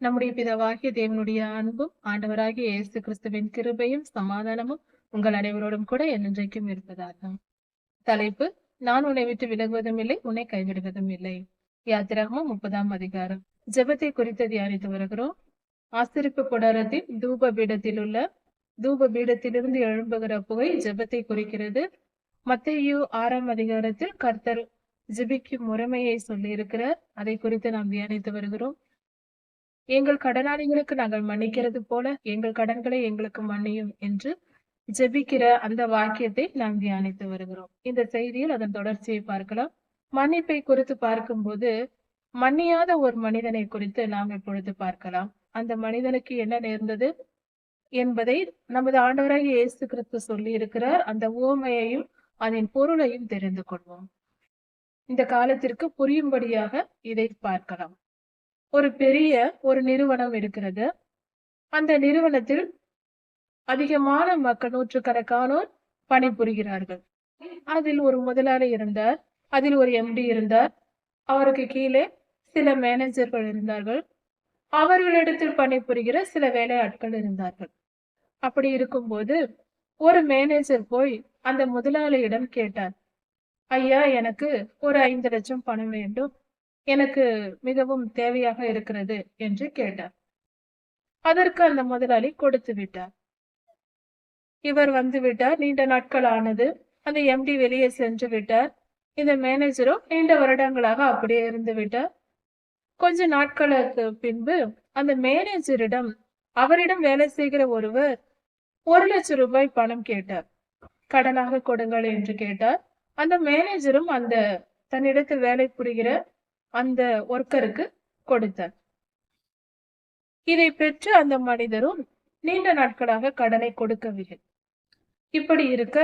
நம்முடைய பிதவாகிய தேவனுடைய அன்பும் ஆண்டவராகிய இயேசு கிறிஸ்துவின் கிருபையும் சமாதானமும் உங்கள் அனைவரோடும் கூட என்றைக்கும் இருப்பதாக. தலைப்பு நான் உன்னை விட்டு விலகுவதும் இல்லை உன்னை கைவிடுவதும் இல்லை. யாத்திராகமும் முப்பதாம் அதிகாரம். ஜெபத்தை குறித்து தியானித்து வருகிறோம். ஆசிரிப்பு கொடாரத்தில் தூப பீடத்தில் உள்ள தூப பீடத்திலிருந்து எழும்புகிற புகை ஜெபத்தை குறிக்கிறது. மத்தையு ஆறாம் அதிகாரத்தில் கர்த்தர் ஜிபிக்கும் முறைமையை சொல்லி இருக்கிறார் அதை குறித்து நாம் தியானித்து வருகிறோம். எங்கள் கடனாளிகளுக்கு நாங்கள் மன்னிக்கிறது போல எங்கள் கடன்களை எங்களுக்கு மன்னியும் என்று ஜெபிக்கிற அந்த வாக்கியத்தை நாம் தியானித்து வருகிறோம். இந்த செய்தியில் அதன் தொடர்ச்சியை பார்க்கலாம். மன்னிப்பை குறித்து பார்க்கும்போது மன்னியாத ஒரு மனிதனை குறித்து நாம் இப்பொழுது பார்க்கலாம். அந்த மனிதனுக்கு என்ன நேர்ந்தது என்பதை நமது ஆண்டவராக இயேசு கிறிஸ்து சொல்லி இருக்கிறார் அந்த உவமையையும் அதன் பொருளையும் தெரிந்து கொள்வோம். இந்த காலத்திற்கு புரியும்படியாக இதை பார்க்கலாம். ஒரு பெரிய ஒரு நிறுவனம் இருக்கிறது. அந்த நிறுவனத்தில் அதிகமான மக்கள் நூற்றுக்கணக்கானோர் பணிபுரிகிறார்கள். அதில் ஒரு முதலாளி இருந்தார் அதில் ஒரு எம்டி இருந்தார். அவருக்கு கீழே சில மேனேஜர்கள் இருந்தார்கள். அவர்களிடத்தில் பணிபுரிகிற சில வேலையாட்கள் இருந்தார்கள். அப்படி இருக்கும்போது ஒரு மேனேஜர் போய் அந்த முதலாளியிடம் கேட்டார் ஐயா எனக்கு ஒரு ஐந்து லட்சம் பணம் வேண்டும். எனக்கு மிகவும் தேவையாக இருக்கிறது என்று கேட்டார். அதற்கு அந்த முதலாளி கொடுத்து விட்டார். இவர் வந்து விட்டார். நீண்ட நாட்கள் ஆனது அந்த எம்டி வெளியே சென்று விட்டார். இந்த மேனேஜரும் நீண்ட வருடங்களாக அப்படியே இருந்து விட்டார். கொஞ்ச நாட்களுக்கு பின்பு அந்த மேனேஜரிடம் அவரிடம் வேலை செய்கிற ஒருவர் ஒரு லட்சம் ரூபாய் பணம் கேட்டார். கடனாக கொடுங்கள் என்று கேட்டார். அந்த மேனேஜரும் அந்த தன்னிடத்தில் வேலை புரிகிற அந்த ஒர்க்கருக்கு கொடுத்தார் இதை பெற்று அந்த மனிதரும் நீண்ட நாட்களாக கடனை கொடுக்கவில்லை. இப்படி இருக்க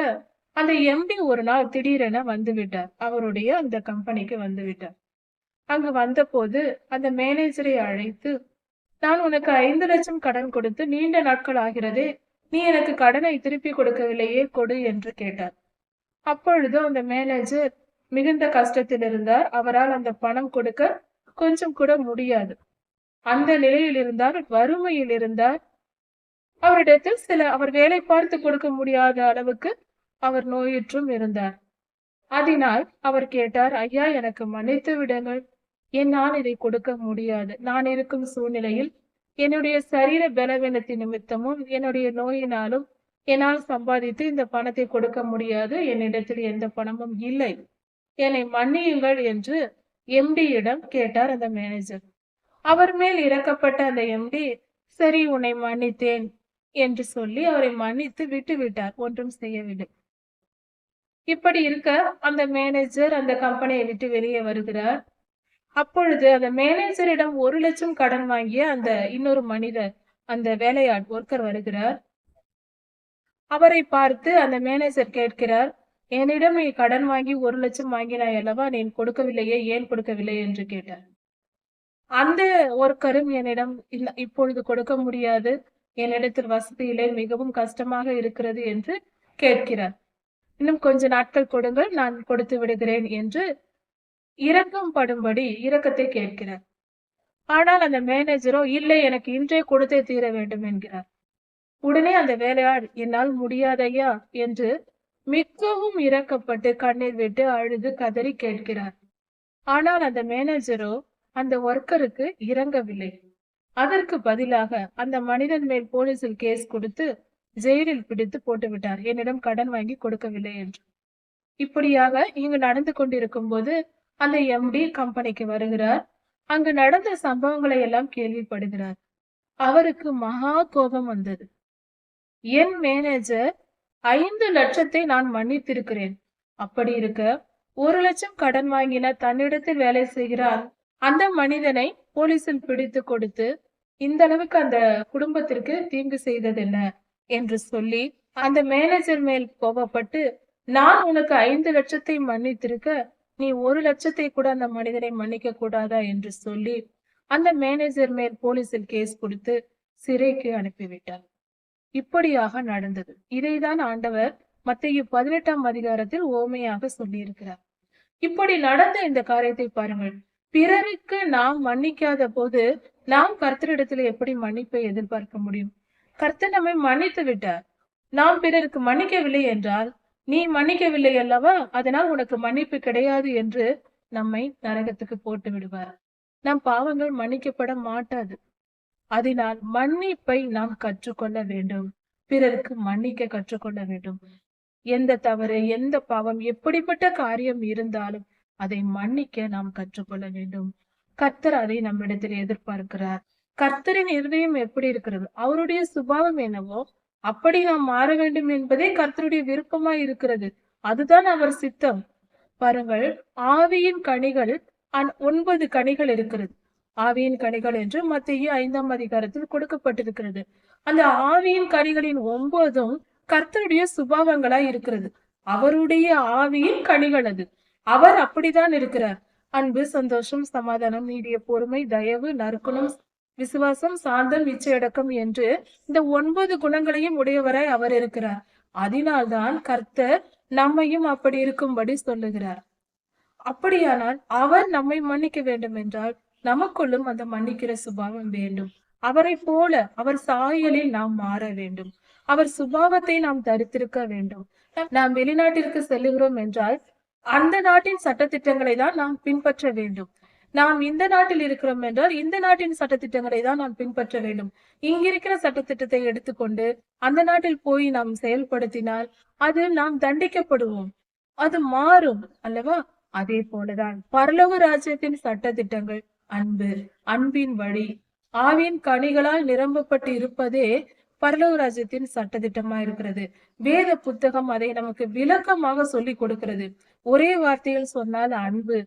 அந்த எம்டி ஒரு நாள் திடீரென வந்து விட்டார் அவருடைய அந்த கம்பெனிக்கு வந்து விட்டார் அங்கு வந்தபோது அந்த மேனேஜரை அழைத்து நான் உனக்கு ஐந்து லட்சம் கடன் கொடுத்து நீண்ட நாட்கள் ஆகிறதே நீ எனக்கு கடனை திருப்பி கொடுக்கவில்லையே கொடு என்று கேட்டார். அப்பொழுது அந்த மேனேஜர் மிகுந்த கஷ்டத்தில் இருந்தார். அவரால் அந்த பணம் கொடுக்க கொஞ்சம் கூட முடியாது. அந்த நிலையில் இருந்தார். வறுமையில் இருந்தார். அவரிடத்தில் சில அவர் வேலை பார்த்து கொடுக்க முடியாத அளவுக்கு அவர் நோயுற்றும் இருந்தார். அதனால் அவர் கேட்டார் ஐயா எனக்கு மன்னித்து விடுங்கள். என்னால் இதை கொடுக்க முடியாது. நான் இருக்கும் சூழ்நிலையில் என்னுடைய சரீர பலவீனத்தின் நிமித்தமும் என்னுடைய நோயினாலும் என்னால் சம்பாதித்து இந்த பணத்தை கொடுக்க முடியாது. என்னிடத்தில் எந்த பணமும் இல்லை. என்னை மன்னியுங்கள் என்று எம்டியிடம் கேட்டார் அந்த மேனேஜர் அவர் மேல் இறக்கப்பட்ட அந்த எம்டி சரி உன்னை மன்னித்தேன் என்று சொல்லி அவரை மன்னித்து விட்டு விட்டார் ஒன்றும் செய்யவில்லை. இப்படி இருக்க அந்த மேனேஜர் அந்த கம்பெனியை விட்டு வெளியே வருகிறார். அப்பொழுது அந்த மேனேஜரிடம் ஒரு லட்சம் கடன் வாங்கிய அந்த இன்னொரு மனிதர் அந்த வேலையாட் ஒர்க்கர் வருகிறார். அவரை பார்த்து அந்த மேனேஜர் கேட்கிறார் என்னிடம் நீ கடன் வாங்கி ஒரு லட்சம் வாங்கினாய் அல்லவா? நீ கொடுக்கவில்லையே ஏன் கொடுக்கவில்லை? என்று கேட்டார். அந்த ஒர்க்கரும் என்னிடம் இல்ல இப்பொழுது கொடுக்க முடியாது. என்னிடத்தில் வசதி இல்லை. மிகவும் கஷ்டமாக இருக்கிறது என்று கேட்கிறார். இன்னும் கொஞ்ச நாட்கள் கொடுங்கள். நான் கொடுத்து விடுகிறேன் என்று இரக்கம் படும்படி இரக்கத்தை கேட்கிறார். ஆனால் அந்த மேனேஜரோ இல்லை எனக்கு இன்றே கொடுத்தே தீர வேண்டும் என்கிறார். உடனே அந்த வேலையாள் என்னால் முடியாதையா என்று மிகவும் இறக்கப்பட்டு கண்ணீர் விட்டு அழுது கதறி கேட்கிறார். ஆனால் அந்த மேனேஜரோ அந்த ஒர்க்கருக்கு இறங்கவில்லை அதற்கு பதிலாக அந்த மனிதன் மேல் போலீசில் கேஸ் கொடுத்து ஜெயிலில் பிடித்து போட்டு விட்டார் என்னிடம் கடன் வாங்கி கொடுக்கவில்லை என்று. இப்படியாக இங்கு நடந்து கொண்டிருக்கும் போது அந்த எம்டி கம்பெனிக்கு வருகிறார். அங்கு நடந்த சம்பவங்களை எல்லாம் கேள்விப்படுகிறார். அவருக்கு மகா கோபம் வந்தது. என் மேனேஜர் ஐந்து லட்சத்தை நான் மன்னித்திருக்கிறேன். அப்படி இருக்க ஒரு லட்சம் கடன் வாங்கின தன்னிடத்தில் வேலை செய்கிறார் அந்த மனிதனை போலீசில் பிடித்து கொடுத்து இந்த அளவுக்கு அந்த குடும்பத்திற்கு தீங்கு செய்ததென்ன? என்று சொல்லி அந்த மேனேஜர் மேல் கோபப்பட்டு நான் உனக்கு ஐந்து லட்சத்தை மன்னித்திருக்க நீ ஒரு லட்சத்தை கூட அந்த மனிதனை மன்னிக்க கூடாதா? என்று சொல்லி அந்த மேனேஜர் மேல் போலீசில் கேஸ் கொடுத்து சிறைக்கு அனுப்பிவிட்டார் இப்படியாக நடந்தது. இதைதான் ஆண்டவர் மத்திய பதினெட்டாம் அதிகாரத்தில் ஓமையாக சொல்லியிருக்கிறார். இப்படி நடந்த இந்த காரியத்தை பாருங்கள். பிறருக்கு நாம் மன்னிக்காத போது நாம் கர்த்தரிடத்துல எப்படி மன்னிப்பை எதிர்பார்க்க முடியும்? கர்த்தர் நம்மை மன்னித்து விட்டார். நாம் பிறருக்கு மன்னிக்கவில்லை என்றால் நீ மன்னிக்கவில்லை அல்லவா? அதனால் உனக்கு மன்னிப்பு கிடையாது என்று நம்மை நரகத்துக்கு போட்டு விடுவார். நம் பாவங்கள் மன்னிக்கப்பட மாட்டாது. அதனால் மன்னிப்பை நாம் கற்றுக்கொள்ள வேண்டும். பிறருக்கு மன்னிக்க கற்றுக்கொள்ள வேண்டும். எந்த தவறு எந்த பாவம் எப்படிப்பட்ட காரியம் இருந்தாலும் அதை மன்னிக்க நாம் கற்றுக்கொள்ள வேண்டும். கர்த்தர் அதை நம்மிடத்தில் எதிர்பார்க்கிறார். கர்த்தரின் இருதயம் எப்படி இருக்கிறது? அவருடைய சுபாவம் என்னவோ அப்படி நாம் மாற வேண்டும் என்பதே கர்த்தருடைய விருப்பமா இருக்கிறது. அதுதான் அவர் சித்தம். பாருங்கள் ஆவியின் கனிகள் ஒன்பது கனிகள் இருக்கிறது. ஆவியின் கனிகள் என்று மத்திய ஐந்தாம் அதிகாரத்தில் கொடுக்கப்பட்டிருக்கிறது. அந்த ஆவியின் கனிகளின் ஒன்பதும் கர்த்தருடைய சுபாவங்களா இருக்கிறது. அவருடைய ஆவியின் கனிகள் அது. அவர் அப்படிதான் இருக்கிறார். அன்பு சந்தோஷம் சமாதானம் நீடிய பொறுமை தயவு நறுக்கணும் விசுவாசம் சாந்தம் இச்சையடக்கம் என்று இந்த ஒன்பது குணங்களையும் உடையவராய் அவர் இருக்கிறார். அதனால்தான் கர்த்தர் நம்மையும் அப்படி இருக்கும்படி சொல்லுகிறார். அப்படியானால் அவர் நம்மை மன்னிக்க வேண்டும் என்றால் நமக்குள்ளும் அந்த மன்னிக்கிற சுபாவம் வேண்டும். அவரை போல அவர் சாயலில் நாம் மாற வேண்டும். அவர் சுபாவத்தை நாம் தரித்திருக்க வேண்டும். நாம் வெளிநாட்டிற்கு செல்லுகிறோம் என்றால் அந்த நாட்டின் சட்டத்திட்டங்களை தான் நாம் பின்பற்ற வேண்டும். நாம் இந்த நாட்டில் இருக்கிறோம் என்றால் இந்த நாட்டின் சட்டத்திட்டங்களை தான் நாம் பின்பற்ற வேண்டும். இங்கிருக்கிற சட்டத்திட்டத்தை எடுத்துக்கொண்டு அந்த நாட்டில் போய் நாம் செயல்படுத்தினால் அது நாம் தண்டிக்கப்படுவோம். அது மாறும் அல்லவா? அதே போலதான் பரலோக ராஜ்யத்தின் சட்டத்திட்டங்கள் அன்பு அன்பின் வழி. ஆவியின் கனிகளால் நிரம்பப்பட்டு இருப்பதே பரலோக ராஜ்யத்தின் சட்டதிட்டமா இருக்கிறது. வேத புத்தகம் அதை நமக்கு விளக்கமாக சொல்லி கொடுக்கிறது. ஒரே வார்த்தையில் சொன்னால் அன்பு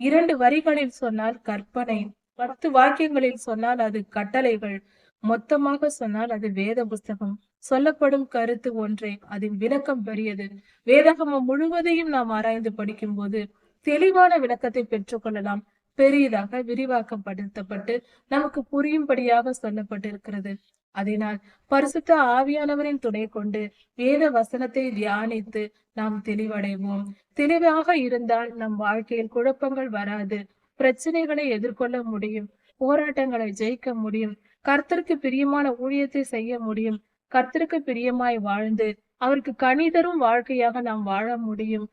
இரண்டு வரிகளில் சொன்னால் கற்பனை பத்து வாக்கியங்களில் சொன்னால் அது கட்டளைகள் மொத்தமாக சொன்னால் அது வேத புஸ்தகம். சொல்லப்படும் கருத்து ஒன்றே அதன் விளக்கம் பெரியது. வேதாகமம் முழுவதையும் நாம் ஆராய்ந்து படிக்கும்போது தெளிவான விளக்கத்தை பெற்றுக்கொள்ளலாம் பெரியதாக விரிவாக்கப்படுத்தப்பட்டு நமக்கு புரியும்படியாக சொல்லப்பட்டிருக்கிறது. அதனால் பரிசுத்த ஆவியானவரின் துணை கொண்டு வேத வசனத்தை தியானித்து நாம் தெளிவடைவோம். தெளிவாக இருந்தால் நம் வாழ்க்கையில் குழப்பங்கள் வராது. பிரச்சனைகளை எதிர்கொள்ள முடியும். போராட்டங்களை ஜெயிக்க முடியும். கர்த்தருக்கு பிரியமான ஊழியத்தை செய்ய முடியும். கர்த்தருக்கு பிரியமாய் வாழ்ந்து அவருக்கு கணிதரும் வாழ்க்கையாக நாம் வாழ முடியும்.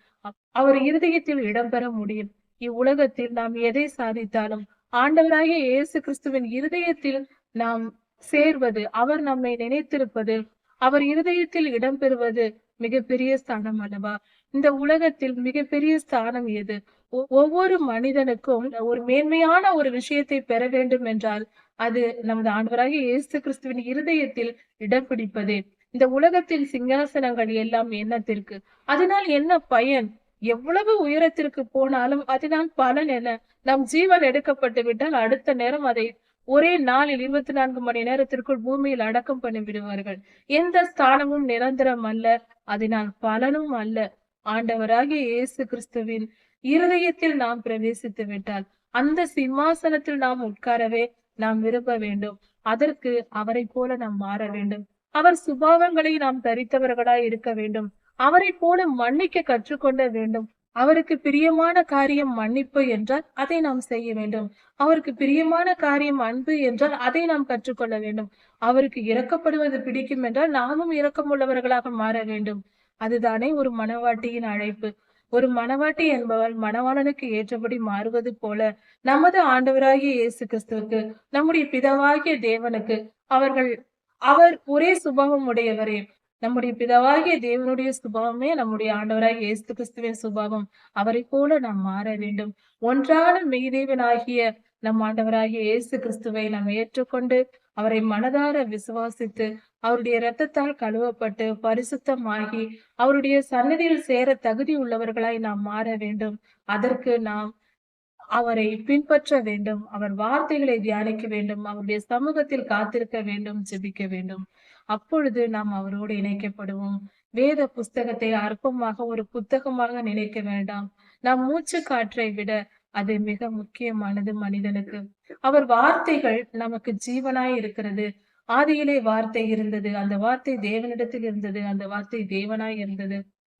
அவர் இருதயத்தில் இடம்பெற முடியும். இவ்வுலகத்தில் நாம் எதை சாதித்தாலும் ஆண்டவராகிய இயேசு கிறிஸ்துவின் இருதயத்தில் நாம் சேர்வது அவர் நம்மை நினைத்திருப்பது அவர் இருதயத்தில் இடம்பெறுவது மிகப்பெரிய ஸ்தானம் அல்லவா? இந்த உலகத்தில் மிகப்பெரிய ஸ்தானம் எது? ஒ- ஒவ்வொரு மனிதனுக்கும் ஒரு மேன்மையான ஒரு விஷயத்தை பெற வேண்டும் என்றால் அது நமது ஆண்டவராக இயேசு கிறிஸ்துவின் இருதயத்தில் இடம் பிடிப்பதே. இந்த உலகத்தில் சிங்காசனங்கள் எல்லாம் என்னத்திற்கு? அதனால் என்ன பயன்? எவ்வளவு உயரத்திற்கு போனாலும் அதனால் பலன் என்ன நம் ஜீவன் எடுக்கப்பட்டு விட்டால் அடுத்த நேரம் அதை ஒரே நாளில் இருபத்தி நான்கு மணி நேரத்திற்குள் பூமியில் அடக்கம் பண்ணி விடுவார்கள். எந்த ஸ்தானமும் நிரந்தரம் அல்ல அதனால் பலனும் அல்ல. ஆண்டவராகிய இயேசு கிறிஸ்துவின் இருதயத்தில் நாம் பிரவேசித்து விட்டால் அந்த சிம்மாசனத்தில் நாம் உட்காரவே நாம் விரும்ப வேண்டும். அதற்கு அவரை போல நாம் மாற வேண்டும். அவர் சுபாவங்களை நாம் தரித்தவர்களாய் இருக்க வேண்டும். அவரை போல மன்னிக்க கற்றுக்கொள்ள வேண்டும். அவருக்கு பிரியமான காரியம் மன்னிப்பு என்றால் அதை நாம் செய்ய வேண்டும். அவருக்கு பிரியமான காரியம் அன்பு என்றால் அதை நாம் கற்றுக்கொள்ள வேண்டும். அவருக்கு இறக்கப்படுவது பிடிக்கும் என்றால் நாமும் இரக்கமுள்ளவர்களாக மாற வேண்டும். அதுதானே ஒரு மனவாட்டியின் அழைப்பு. ஒரு மனவாட்டி என்பவள் மணவாளனுக்கு ஏற்றபடி மாறுவது போல நமது ஆண்டவராகிய இயேசு கிறிஸ்துவுக்கு நம்முடைய பிதாவாகிய தேவனுக்கு அவர்கள் அவர் ஒரே சுபாவம் உடையவரே நம்முடைய பிதாவாகிய தேவனுடைய சுபாவமே நம்முடைய ஆண்டவராகிய இயேசு கிறிஸ்துவின் சுபாவம். அவரை போல நாம் மாற வேண்டும். ஒன்றான மெய்தேவனாகிய நம் ஆண்டவராகிய இயேசு கிறிஸ்துவை நாம் ஏற்றுக்கொண்டு அவரை மனதார விசுவாசித்து அவருடைய இரத்தத்தால் கழுவப்பட்டு பரிசுத்தமாகி அவருடைய சன்னதியில் சேர தகுதி உள்ளவர்களாய் நாம் மாற வேண்டும். அதற்கு நாம் அவரை பின்பற்ற வேண்டும். அவர் வார்த்தைகளை தியானிக்க வேண்டும். அவருடைய சமூகத்தில் காத்திருக்க வேண்டும். ஜெபிக்க வேண்டும். அப்பொழுது நாம் அவரோடு இணைக்கப்படுவோம். வேத புஸ்தகத்தை அற்பமாக ஒரு புத்தகமாக நினைக்க வேண்டாம். நாம் மூச்சு காற்றை விட அது மிக முக்கியமானது மனிதனுக்கு. அவர் வார்த்தைகள் நமக்கு ஜீவனாய் இருக்கிறது. ஆதியிலே வார்த்தை இருந்தது. அந்த வார்த்தை தேவனிடத்தில் இருந்தது. அந்த வார்த்தை தேவனாய் இருந்தது.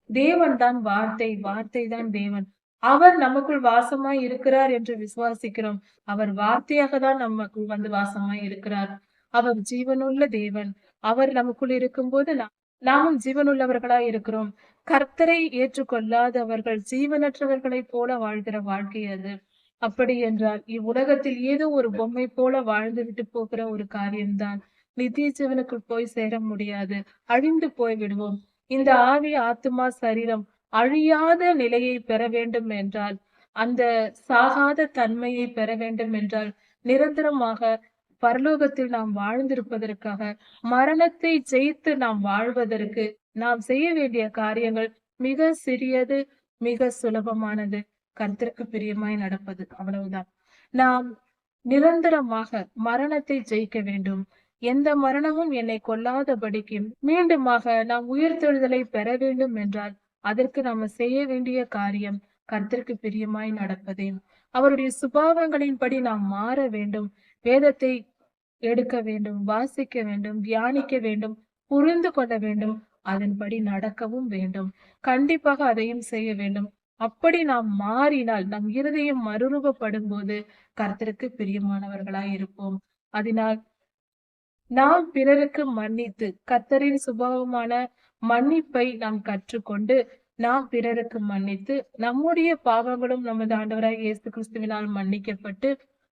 தேவன் தான் வார்த்தை. வார்த்தை தான் தேவன். அவர் நமக்குள் வாசமாய் இருக்கிறார் என்று விசுவாசிக்கிறோம். அவர் வார்த்தையாக தான் நமக்குள் வந்து வாசமாய் இருக்கிறார். அவர் ஜீவனுள்ள தேவன். அவர் நமக்குள் இருக்கும்போது நாம் நாமும் ஜீவனுள்ளவர்களாய் இருக்கிறோம். கர்த்தரை ஏற்றுக்கொள்ளாதவர்கள் ஜீவனற்றவர்களைப் போல வாழ்கிற வாழ்க்கை அது. அப்படி என்றால் இவ்வுலகத்தில் ஏதோ ஒரு பொம்மை போல வாழ்ந்து விட்டு போகிற ஒரு காரியம்தான். நித்திய ஜீவனுக்குள் போய் சேர முடியாது. அழிந்து போய் விடுவோம். இந்த ஆவி ஆத்மா சரீரம் அழியாத நிலையை பெற வேண்டும் என்றால் அந்த சாகாத தன்மையை பெற வேண்டும் என்றால் நிரந்தரமாக பரலோகத்தில் நாம் வாழ்ந்திருப்பதற்காக மரணத்தை ஜெயித்து நாம் வாழ்வதற்கு நாம் செய்ய வேண்டிய காரியங்கள் மிக சிறியது மிக சுலபமானது. கருத்திற்கு பிரியமாய் நடப்பது அவ்வளவுதான். நாம் நிரந்தரமாக மரணத்தை ஜெயிக்க வேண்டும். எந்த மரணமும் என்னை கொல்லாதபடிக்கு மீண்டுமாக நாம் உயிர்த்தெழுதலை பெற வேண்டும் என்றால் அதற்கு நாம செய்ய வேண்டிய காரியம் கர்த்தருக்கு பிரியமாய் நடப்பதே. அவருடைய சுபாவங்களின்படி நாம் மாற வேண்டும். வேதத்தை எடுக்க வேண்டும் வாசிக்க வேண்டும் தியானிக்க வேண்டும் புரிந்து கொள்ள வேண்டும் அதன்படி நடக்கவும் வேண்டும். கண்டிப்பாக அதையும் செய்ய வேண்டும். அப்படி நாம் மாறினால் நம் இருதயம் மறுரூபப்படும் போது கர்த்தருக்கு பிரியமானவர்களாய் இருப்போம். அதனால் நாம் பிறருக்கு மன்னித்து கர்த்தரின் சுபாவமான மன்னிப்பை நாம் கற்றுக்கொண்டு நாம் பிறருக்கு மன்னித்து நம்முடைய பாவங்களும் நமது ஆண்டவராக இயேசு கிறிஸ்துவினால் மன்னிக்கப்பட்டு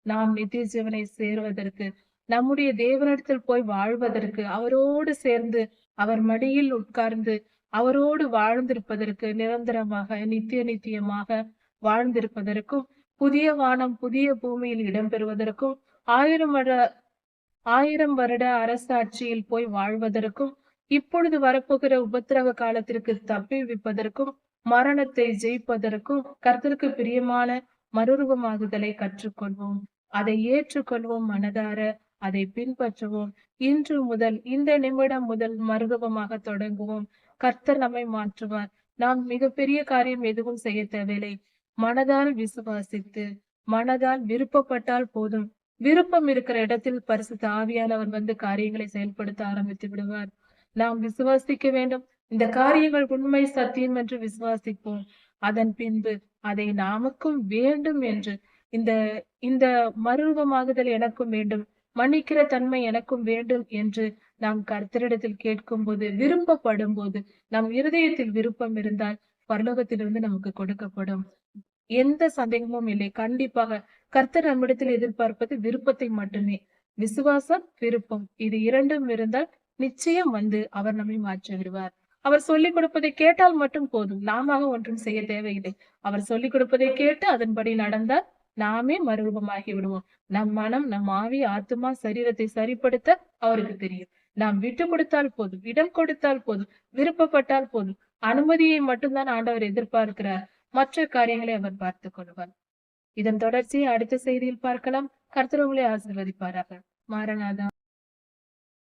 நாம் நித்திய ஜீவனை சேருவதற்கு நம்முடைய தேவனிடத்தில் போய் வாழ்வதற்கு அவரோடு சேர்ந்து அவர் மடியில் உட்கார்ந்து அவரோடு வாழ்ந்திருப்பதற்கு நிரந்தரமாக நித்திய நித்தியமாக வாழ்ந்திருப்பதற்கும் புதிய வானம் புதிய பூமியில் இடம்பெறுவதற்கும் ஆயிரம் வருட ஆயிரம் வருட அரசாட்சியில் போய் வாழ்வதற்கும் இப்பொழுது வரப்போகிற உபத்திரவ காலத்திற்கு தப்பிவிப்பதற்கும் மரணத்தை ஜெயிப்பதற்கும் கர்த்தருக்கு பிரியமான மறுரூபமாகுதலை கற்றுக்கொள்வோம். அதை ஏற்றுக்கொள்வோம் மனதார. அதை பின்பற்றுவோம். இன்று முதல் இந்த நிமிடம் முதல் மறுரூபமாக தொடங்குவோம். கர்த்தர் நம்மை மாற்றுவார். நாம் மிகப்பெரிய காரியம் எதுவும் செய்ய தேவையில்லை. மனதால் விசுவாசித்து மனதால் விருப்பப்பட்டால் போதும். விருப்பம் இருக்கிற இடத்தில் பரிசுத்த ஆவியானவர் வந்து காரியங்களை செயல்படுத்த ஆரம்பித்து விடுவார். நாம் விசுவாசிக்க வேண்டும். இந்த காரியங்கள் உண்மை சத்தியம் என்று விசுவாசிப்போம். அதன் பின்பு அதை நாமக்கும் வேண்டும் என்று இந்த இந்த மருவமாகுதல் எனக்கும் வேண்டும். மன்னிக்கிற தன்மை எனக்கும் வேண்டும் என்று நாம் கர்த்தரிடத்தில் கேட்கும் போது விருப்பப்படும் போது நம் இருதயத்தில் விருப்பம் இருந்தால் பரலோகத்திலிருந்து நமக்கு கொடுக்கப்படும். எந்த சந்தேகமும் இல்லை. கண்டிப்பாக கர்த்தர் நம்மிடத்தில் எதிர்பார்ப்பது விருப்பத்தை மட்டுமே. விசுவாசம் விருப்பம் இது இரண்டும் இருந்தால் நிச்சயம் வந்து அவர் நம்மை மாற்றி விடுவார். அவர் சொல்லிக் கொடுப்பதை கேட்டால் மட்டும் போதும். நாம ஒன்றும் செய்ய தேவையில்லை. அவர் சொல்லிக் கொடுப்பதை கேட்டு அதன்படி நடந்தால் நாமே மறுரூபமாகி விடுவோம். நம் மனம் நம் ஆவி ஆத்துமா சரீரத்தை சரிப்படுத்த அவருக்கு தெரியும். நாம் விட்டு கொடுத்தால் போதும் இடம் கொடுத்தால் போதும் விருப்பப்பட்டால் போதும். அனுமதியை மட்டும்தான் ஆண்டவர் எதிர்பார்க்கிறார். மற்ற காரியங்களை அவர் பார்த்துக் கொள்வார். இதன் தொடர்ச்சியை அடுத்த செய்தியில் பார்க்கலாம். கர்த்தர் உங்களை ஆசீர்வதிப்பாராக. மாரநாதா